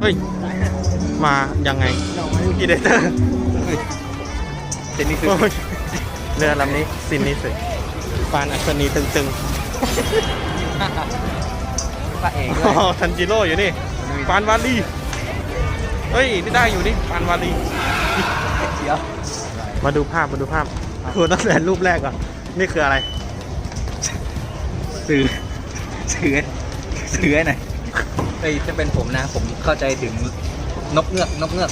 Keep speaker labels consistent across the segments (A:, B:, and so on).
A: เฮ้ย มายังไงพีเดเตอร์
B: เจนนี่คือ
A: เรือลำนี้ซินนิสึปานอัศนีตึง
B: พระเอก
A: ๆ
B: ด้
A: อ๋
B: วย
A: อทันจิโร่อยู่นี่ ปานวาลีเฮ้ยนี่ได้อยู่นี่ ปานวาลี
B: เดี๋ยว
A: มาดูภาพมาดูภาพคือตั้งแต่รูปแรกก่อน นี่คืออะไร
B: สื่อสื่อสื่อไหนอย เอ้ยถ้าเป็นผมนะ ผมเข้าใจถึงนกเงือกนกเงือก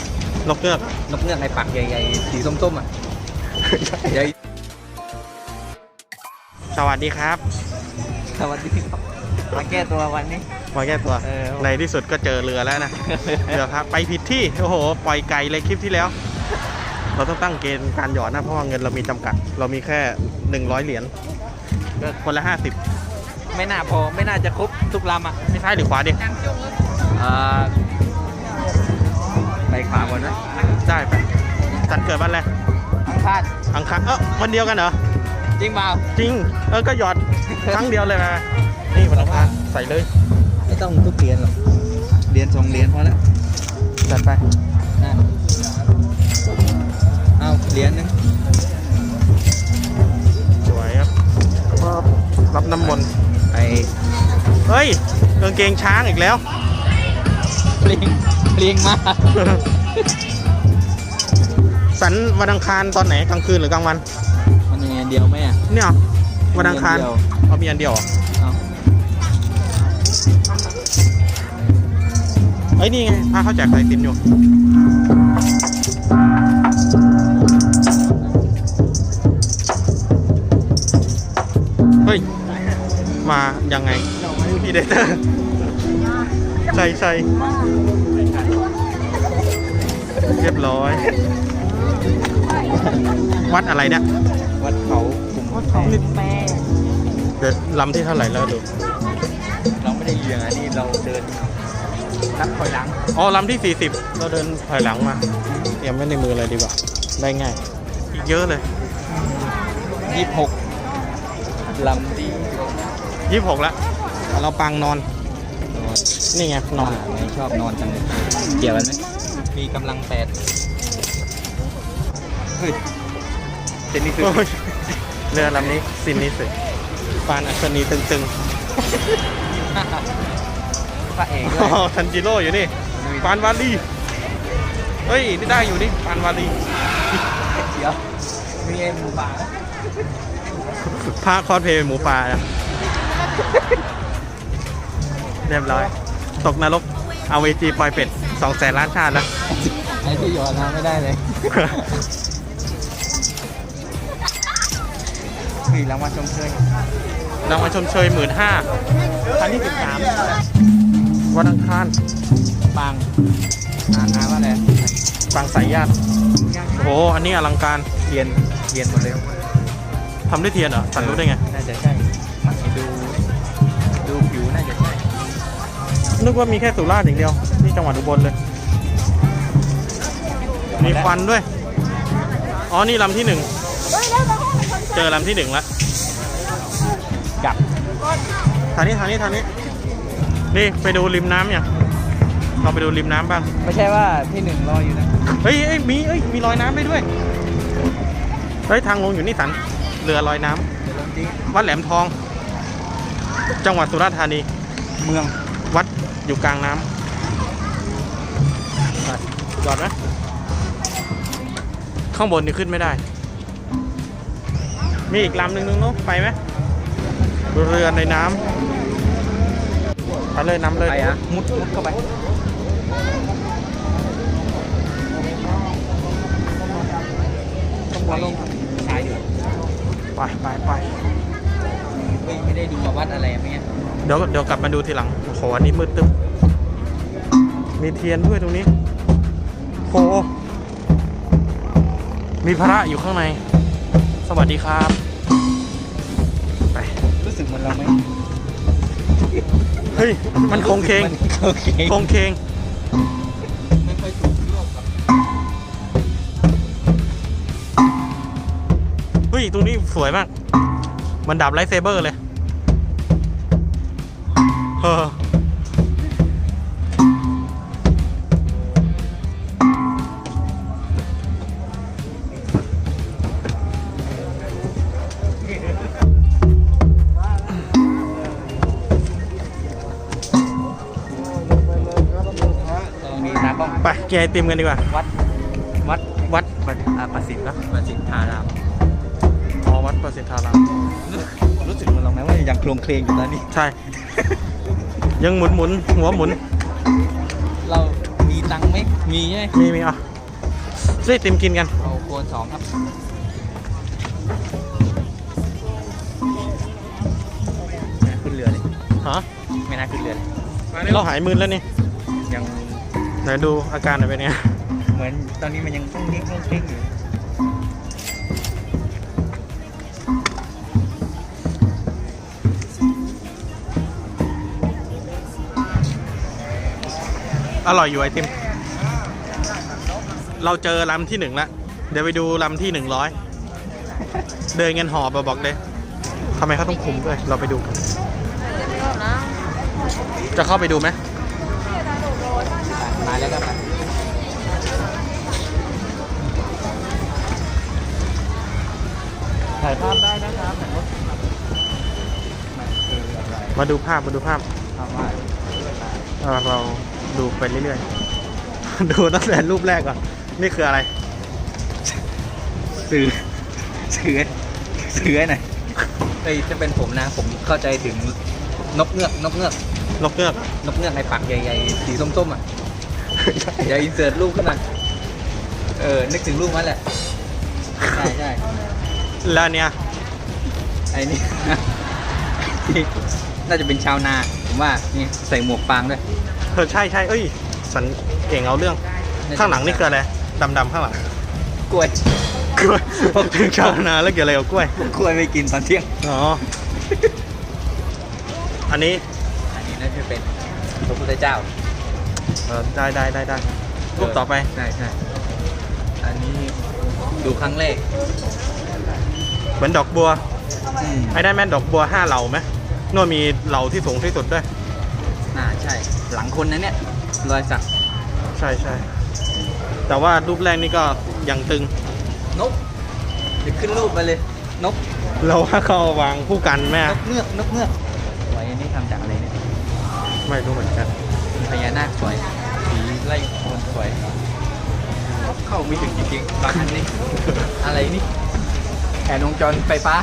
A: นกเงือก
B: นกเงือกในปากใหญ่ๆสีส้มๆอะใหญ่
A: สวัสดีครับ
B: สวัสดีครับมาแก้ตัววันนี้
A: มาแก้ตัว
B: เออ
A: ในที่สุดก็เจอเรือแล้วนะ เรือครับไปผิดที่ โอ้โห ปล่อยไกลเลยคลิปที่แล้ว เราต้องตั้งเกณฑ์การหยอดนะ เพราะว่าเงินเรามีจำกัด เรามีแค่ 100 เหรียญก็คนละ 50
B: ไม่น่าพอไม่น่าจะครบทุกลำอะ
A: ไม่ซ้ายหรือขวาดิ
B: อ่าไปขวาก่อนนะ
A: ได้ไปจัดเกิดวันอะไร
B: อังคาร
A: อังคารเออวันเดียวกันเหรอ
B: จริงเปล่า
A: จริง เออก็หยอดครั้งเดียวเลยมานี่วันอังคารใส่เลย
B: ไม่ต้องทุกเรียนหรอกเรียนสองเรียนพอแล้ว
A: จัดไป
B: นะเอาเหรียญหนึง
A: สวยครับรับน้ำมนต์
B: ไอ
A: เฮ้ยกางเกงช้างอีกแล้ว
B: ปลิงปลิงมาก
A: สันวันอังคารตอนไหนกลางคืนหรือกลางวัน
B: มันยังไงเดียวไหมอะ
A: เนี่ยเหรอวันอังคาร
B: มีอันเดียว
A: เอามีอันเดียวเหรอ
B: เอา
A: เฮ้ยนี่ไงพาเขาแจกสายสินอยู่ มายังไงพีเดเตอร์ใช่ใช่เรียบร้อย วัดอะไรเนี่ย
B: วัดเขากลุ่ม
A: นี่เดี๋ยวลำที่เท่าไหร่แล้วดู
B: เราไม่ได้เรียงอันนี้เราเดินนับถอยหลัง
A: อ๋อลำที่ 40 เราเดินถอยหลังมาเตรียมไว้ในมือเลยดีกว่า ได้ง่าย อีกเยอะเลย
B: ยี่สิบหกลำที่
A: 26แล้ว เราปังนอน นี่ไงนอน
B: ไม่ชอบนอนจังเลยเกี่ยวกันไหมมีกำลังแปดเฮ้ยเจนนี่คือ
A: โอ้ยเรือลำนี้ซินนิสึปานอัศนีตึง
B: พระเอก
A: ๆ
B: ด้
A: อ๋
B: วย
A: อทันจิโร่อยู่นี่ปานวาลีเฮ้ยนี่ได้อยู่นี่ปานวาลี
B: เดี๋ยวมีไอ้หมูป่า
A: พระคอสเพลย์หมูป่าอะ เรียบร้อย ตกนรกเอาเวจีปล่อยเป็ดสองแสนล้านชาติแล้ว
B: ไอ้ที่หยอดน้ำไม่ได้เลยมีรางวัลชมเชย
A: รางวัลชมเชยหมื่นห้าคันที่สิบสามวันอังคาร
B: ปังอ่านนะว่าอะไร
A: บางสายญาติโอ้โหอันนี้อลังการ
B: เทียนเทียนหมดเลย
A: ทำด้วยเทียนเหรอสันรู้ได้ไง
B: น่าจะใช่มันดูดูผิว น่าจะใช่
A: นึกว่ามีแค่สุราษฎร์อย่างเดียวนี่จังหวัดอุบลเลย มีควันด้วย อ๋อ นี่ลำที่หนึ่ง เจอลำที่หนึ่งแล้ว
B: กลับ
A: ทางนี้ทางนี้ทางนี้ นี่ไปดูริมน้ำอย่างเราไปดูริมน้ำบ้าง
B: ไม่ใช่ว่าที่หนึ่งรออยู่นะ
A: เฮ้ยเอ้ยมีเอ้ยมีรอยน้ำได้ด้วย เฮ้ยทางลงอยู่นี่สัน เรือลอยน้ำ
B: เดี๋ยวลองดิ
A: วัดแหลมทอง จังหวัดสุราษฎร์ธานี
B: เมือง
A: วัดอยู่กลางน้ำไปจอดไหมข้างบนนี่ขึ้นไม่ได้ มีอีกลำหนึ่งนึงเนาะไปไหมเรือในน้ำไปเลยน้ำเลย
B: ไปอะมุดมุดเข้าไปต้องลงสายอยู่
A: ไปไปไป
B: ไม่ไม่ได้ดูว่าวัดอะไรไหมเนี่ย
A: เดี๋ยวเดี๋ยวกลับมาดูทีหลังโอ้โหอันนี้มืดตึ๊บมีเทียนด้วยตรงนี้โหมีพระอยู่ข้างใน สวัสดีครับ ไป
B: รู้สึกเหมือนเราไหม
A: เฮ้ย มันโคงเคง
B: มันโคงเคง
A: โคงเคง
B: ไม่ค่อยถูกโลกหรอก
A: เฮ้ย ตรงนี้สวยมาก มันดับไลท์เซเบอร์เลยเฮอไปแกไอติมกันดีกว่า
B: วัด วัด
A: วัด
B: ประสิทธิ์นะประสิทธิ์ธาราม
A: ประสิทธาราม
B: รู้สึกเหมันลองไหมว่ายังโครงเคลงอยู่ตอนนี้
A: ใช่ ยังหมุนหมุนหัวหมุน
B: เรามีตังค์ไหมมีใช่ไหม
A: มีมีอะซื้อไอติมกินกัน
B: เอาโคนสองครับไม่น่าขึ้นเรือเลย
A: ฮะ
B: ไม่น่าขึ้นเรือเลย
A: เราหายมึนแล้วนี่
B: ยัง
A: ไหนดูอาการหน่อยเป็นไง
B: เหมือนตอนนี้มันยังต้องเลี้ยงต้องเลี้ยงอยู่
A: อร่อยอยู่ไอติม เราเจอลำที่หนึ่งแล้วเดี๋ยวไปดูลำที่หนึ่งร้อย เดินกันหอบอะบอกเลยทำไมเขาต้องคุมด้วย เราไปดูกันจะเข้าไปดูไหม
B: มาแล้วก็มา
A: ถ่ายภาพได้นะครับ
B: มันคืออะไร
A: มาดูภาพ มาดูภาพ
B: คำว่า
A: เออเรา ดูไปเรื่อยๆ ดูตั้งแต่รูปแรกก่อน นี่คืออะไร
B: สื่อสื่อสื่อหน่อยเอ้ยถ้าเป็นผมนะ ผมเข้าใจถึงนกเงือกนกเงือก
A: นกเงือก
B: นกเงือกในปากใหญ่ๆสีส้มๆอะเดี๋ยวอินเสิร์ตรูปขึ้นมาเออ นึกถึงรูปนั้นแหละ ใช่ใช่
A: แล้วเนี่ย
B: ไอ้นี่ที่ น่าจะเป็นชาวนา ผมว่า นี่ใส่หมวกฟางด้วย
A: เออใช่ใช่เอ้ย สันเก่งเอาเรื่อง ข้างหลังนี่คืออะไรดำๆข้างหลัง
B: กล้วย
A: กล้วยพวกถึงชาวนาแล้วเกี่ยวอะไรกับกล้วย
B: กล้วยไม่กินตอนเที่ยง
A: อ๋ออันนี้
B: อันนี้น่าจะเป็นพระพุทธเจ้า
A: เออได้ได้ได้ได้รูปต่อไป
B: ใช่ใช่อันนี้ดูครั้งแรก
A: เหมือนดอกบัว
B: อืม
A: ไอ้ได้แม่นดอกบัวห้าเหล่าไหมนู่นมีเหล่าที่สูงที่สุดด้วย
B: น่าใช่ หลังคนนั้นเนี่ยรอยสัก
A: ใช่ใช่แต่ว่ารูปแรกนี่ก็ยังตึง
B: นกเดี๋ยวขึ้นรูปมาเลย นก
A: เราว่าเขาเอาวางคู่กันแม่
B: นกเงือกนกเงือกสวยอันนี้ทำจากอะไรเนี่ย
A: ไม่รู้เหมือนกัน
B: พญานาคสวยสีไล่คนสวยเข้าไม่ถึงจริงๆบางอันนี่ อะไรนี่แผนวงจรไฟฟ้า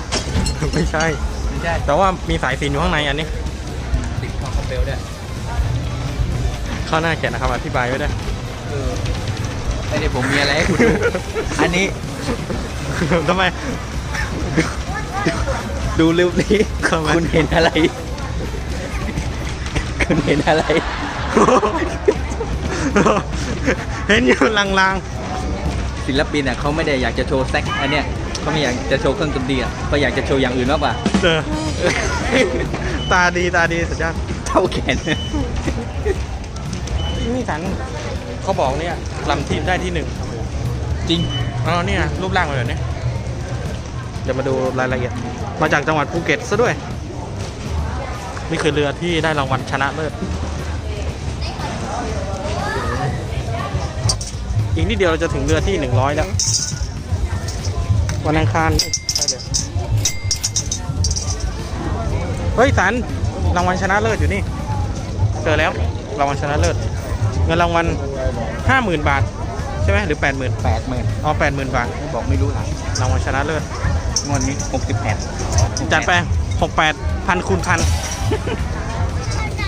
A: ไม่ใช่
B: ไม่ใช่
A: แต่ว่ามีสายสิญจนอยู่ข้างในอันนี้
B: ติดคอคอมเบลด้วย
A: ข้างหน้าเขียนนะครับ อธิบายไว้ด้วย
B: เออไม่ได้ผมมีอะไรให้คุณดู อันนี้
A: ทำไม
B: ดูรูปนี้
A: ทำไม
B: คุณเห็นอะไร คุณเห็นอะไร
A: เห็นอยู่ลาง
B: ศิลปินอะเขาไม่ได้อยากจะโชว์แซกอันเนี้ยเขาไม่อยากจะโชว์เครื่องดนตรีอะเขาอยากจะโชว์อย่างอื่นมากกว่า
A: ๆเจอตาดีตาดีสุดยอด
B: เท่าแขน
A: นี่สันเขาบอกเนี่ยลำทีมได้ที่หนึ่ง
B: จริง
A: อ๋อเนี่ยรูปร่างเป็นแบบนี้เดี๋ยวมาดูรายละเอียด มาจากจังหวัดภูเก็ตซะด้วย นี่คือเรือที่ได้รางวัลชนะเลิศอีกนิดเดียวเราจะถึงเรือที่หนึ่งร้อยแล้ว วันอังคารนี่ใช่เลยเฮ้ยสันรางวัลชนะเลิศอยู่นี่ เจอแล้วรางวัลชนะเลิศเงินรางวัลห้าหมื่นบาท ใช่ไหมหรือแปดหมื่น
B: แปดหมื่น
A: อ๋อแปดหมื่นบาท
B: บอกไม่รู้หลัง
A: รางวัลชนะเลิศ
B: งวดนี้หกสิบแปด
A: จัดไปหกแปดพันคูณพัน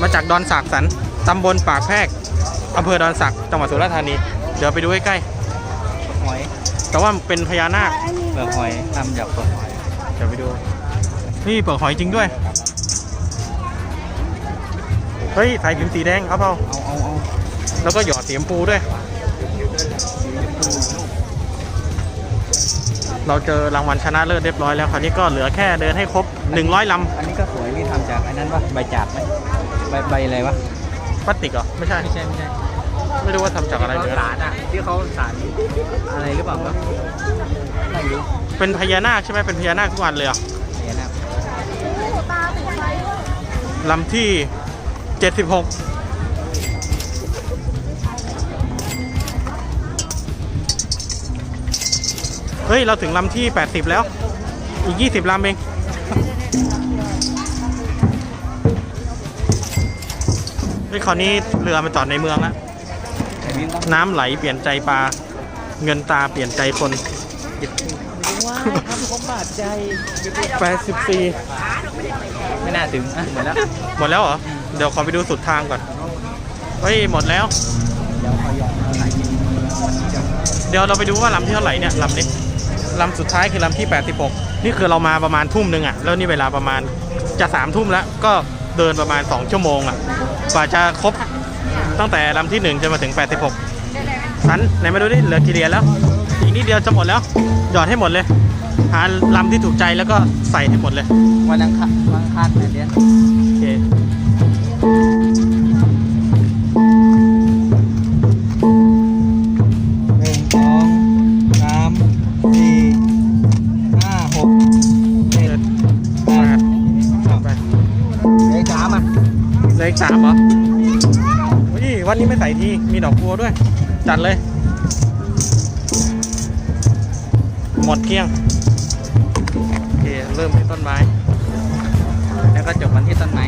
A: มาจากดอนสักสันตำบลปากแพรกอำเภอดอนสักจังหวัดสุราษฎร์ธานีเดี๋ยวไปดูใกล้
B: หอย
A: ๆแต่ว่าเป็นพญานาค
B: เปลือกหอยทำจากเปลือกหอย
A: เดี๋ยวไปดู นี่เปลือกหอยจริงด้วย เฮ้ยสายพิมพ์สีแดงเอาเปล่า
B: เอาเอาเอา
A: แล้วก็หยอดสีชมพูด้วย เราเจอรางวัลชนะเลิศเรียบร้อยแล้วคราวนี้ก็เหลือแค่เดินให้ครบ 100ล
B: อันนี้ก็สวยนี่ทำจากอันนั้นวะใบจากไหมใบใบอะไรวะำ
A: พลาสติกเหรอไม่ใช่
B: ไม่ใช่ไม่ใช่
A: ไม่รู้ว่าทำจากอะไร
B: ที่
A: เนื้อ
B: เขาสารอะที่เขาสารอะไรหรือเปล่าวะไม่รู้
A: เป็นพญานาคใช่ไหมเป็นพญานาคทุกวันเลยเหรอ
B: เห็นนะ
A: ลำที่ 76 ฮ้ย เราถึงลำที่ 80 แล้ว อีก 20 ลำเอง เฮ้ย คราวนี้เรือมาจอดในเมืองแล้ว
B: ในวินต้อง
A: น้ำไหลเปลี่ยนใจปลา เงินตาเปลี่ยนใจคน
B: ว้ายทำผมบาดใจ
A: 84
B: ไม่น่าถึงอะหมดแล้ว
A: หมดแล้วเหรอ เดี๋ยวขอไปดูสุดทางก่อน เฮ้ย หมดแล้ว
B: เดี๋ยวขอหยอดเอาไหลกิน
A: เดี๋ยวเราไปดูว่าลำที่เท่าไหร่เนี่ยลำนี้ ลำสุดท้ายคือลำที่ 86 นี่คือเรามาประมาณทุ่มหนึ่งอะแล้วนี่เวลาประมาณจะสามทุ่มแล้ว ก็เดินประมาณ 2 ชั่วโมงอะกว่าจะครบตั้งแต่ลำที่ 1 จนมาถึง 86 สันไหนมาดูดิเหลือกี่เหรียญแล้ว อีกนิดเดียวจะหมดแล้ว หยอดให้หมดเลย หาลำที่ถูกใจแล้วก็ใส่ให้หมดเลย
B: วันอังคารวันอังคารเนี่ยเรียน ดอ
A: กบัวด้วย จัดเลย หมดเกี้ยง โอเค เริ่มที่ต้นไม้
B: แล้วก็จบวันที่ต้นไม้